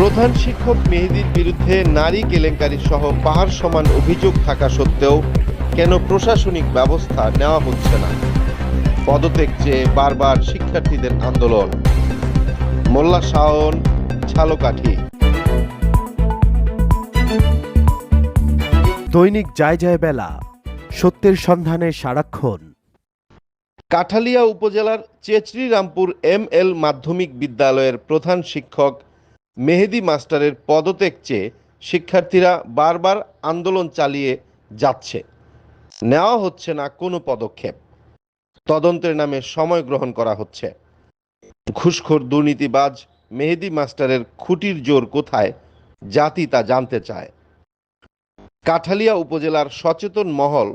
প্রধান শিক্ষক মেহেদির বিরুদ্ধে নারী কেলেঙ্কারি সহ পাহাড় সমান অভিযোগ থাকা সত্ত্বেও কেন প্রশাসনিক ব্যবস্থা নেওয়া হচ্ছে না? পদত্যাগ চেয়ে বারবার শিক্ষার্থীদের আন্দোলন। মোল্লা শাওন ছালকাঠি। দৈনিক যায় যায় বেলা সত্যের সন্ধানে সারাক্ষণ। কাঠালিয়া উপজেলার চেচরিরামপুর এম এল মাধ্যমিক বিদ্যালয়ের প্রধান শিক্ষক মেহেদি মাস্টারের পদত্যাগ চেয়ে শিক্ষার্থীরা বারবার আন্দোলন চালিয়ে যাচ্ছে। নেওয়া হচ্ছে না কোনো পদক্ষেপ। তদন্তের নামে সময় গ্রহণ করা হচ্ছে। ঘুষখোর দুর্নীতিবাজ মেহেদি মাস্টারের খুঁটির জোর কোথায় জাতি তা জানতে চায়। কাঠালিয়া উপজেলার সচেতন মহল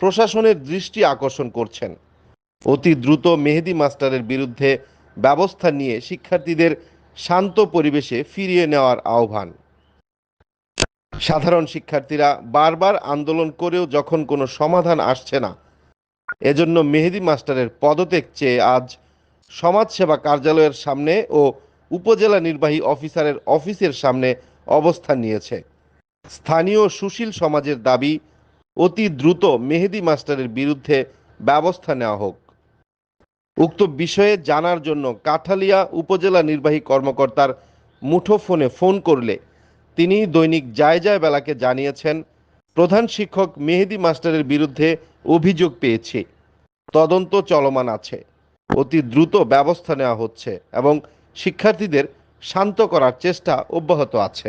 প্রশাসনের দৃষ্টি আকর্ষণ করছেন। অতি দ্রুত মেহেদি মাস্টারের বিরুদ্ধে ব্যবস্থা নিয়ে শিক্ষার্থীদের শান্ত পরিবেশে ফিরিয়ে নেওয়ার আহ্বান। সাধারণ শিক্ষার্থীরা বারবার আন্দোলন করেও যখন কোনো সমাধান আসছে না, এজন্য মেহেদি মাস্টারের পদত্যাগ চেয়ে আজ সমাজসেবা কার্যালয়ের সামনে ও উপজেলা নির্বাহী অফিসারের অফিসের সামনে অবস্থান নিয়েছে। স্থানীয় সুশীল সমাজের দাবি, অতি দ্রুত মেহেদি মাস্টারের বিরুদ্ধে ব্যবস্থা নেওয়া হোক। উক্ত বিষয়ে জানার জন্য কাঠালিয়া উপজেলা নির্বাহী কর্মকর্তার মুঠোফোনে ফোন করলে তিনি দৈনিক যায় যায় বেলাকে জানিয়েছেন, প্রধান শিক্ষক মেহেদি মাস্টারের বিরুদ্ধে অভিযোগ পেয়েছি। তদন্ত চলমান আছে। অতি দ্রুত ব্যবস্থা নেওয়া হচ্ছে এবং শিক্ষার্থীদের শান্ত করার চেষ্টা অব্যাহত আছে।